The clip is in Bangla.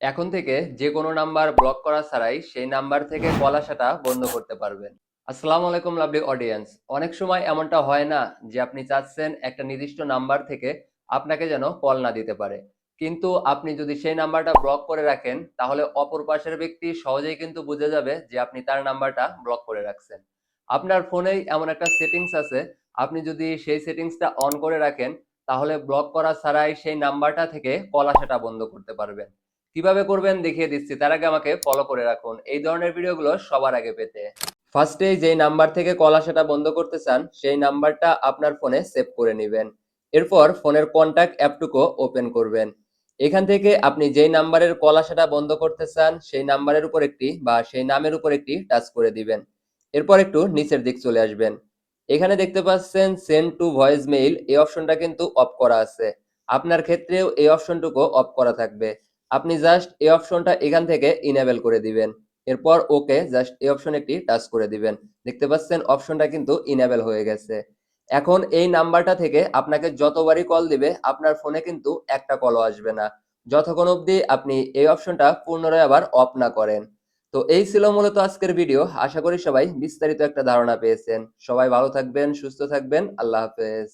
এখন থেকে যে কোনো নাম্বার ব্লক করা ছাড়াই সেই নাম্বার থেকে কল আসাটা বন্ধ করতে পারবেন। আসসালামু আলাইকুম লাভলি অডিয়েন্স অনেক সময় এমনটা হয় না যে আপনি চাচ্ছেন একটা নির্দিষ্ট নাম্বার থেকে আপনাকে যেন কল না দিতে পারে। কিন্তু আপনি যদি সেই নাম্বারটা ব্লক করে রাখেন, তাহলে অপর পাশের ব্যক্তি সহজেই কিন্তু বুঝে যাবে যে আপনি তার নাম্বারটা ব্লক করে রাখছেন। আপনার ফোনেই এমন একটা সেটিংস আছে, আপনি যদি সেই সেটিংসটা অন করে রাখেন, তাহলে ব্লক করা ছাড়াই সেই নাম্বারটা থেকে কল আসাটা বন্ধ করতে পারবেন। কীভাবে করবেন দেখিয়ে দিচ্ছি। তার আগে আমাকে ফলো করে রাখুন। এই ধরনের ভিডিওগুলো সবার আগে পেতে। ফার্স্টে যেই নাম্বার থেকে কল আসাটা বন্ধ করতে চান, সেই নাম্বারটা আপনার ফোনে সেভ করে নেবেন। এরপর ফোনের কন্ট্যাক্ট অ্যাপটুকু ওপেন করবেন। এখান থেকে আপনি যেই নাম্বারের কল আসাটা বন্ধ করতে চান, সেই নাম্বারের উপর একটি বা সেই নামের উপর একটি টাচ করে দিবেন। এরপর একটু নিচের দিক চলে আসবেন। এখানে দেখতে পাচ্ছেন সেন্ড টু ভয়েস মেইল এই অপশনটা কিন্তু অফ করা আছে। আপনার ক্ষেত্রেও এই অপশনটুকু অফ করা থাকবে। আপনি জাস্ট এই অপশনটা এখান থেকে ইনেবল করে দিবেন। এরপর ওকে জাস্ট এই অপশন একটি টাচ করে দিবেন। দেখতে পাচ্ছেন অপশনটা কিন্তু ইনেবল হয়ে গেছে। এখন এই নাম্বারটা থেকে আপনাকে যতবারই কল দিবে, আপনার ফোনে কিন্তু একটা কলও আসবে না। যতক্ষণ অবধি আপনি এই অপশনটা পুনরায় আবার অফ না করেন। তো এই ছিল মূলত আজকের ভিডিও আশা করি সবাই বিস্তারিত একটা ধারণা পেয়েছেন। সবাই ভালো থাকবেন, সুস্থ থাকবেন। আল্লাহ হাফেজ।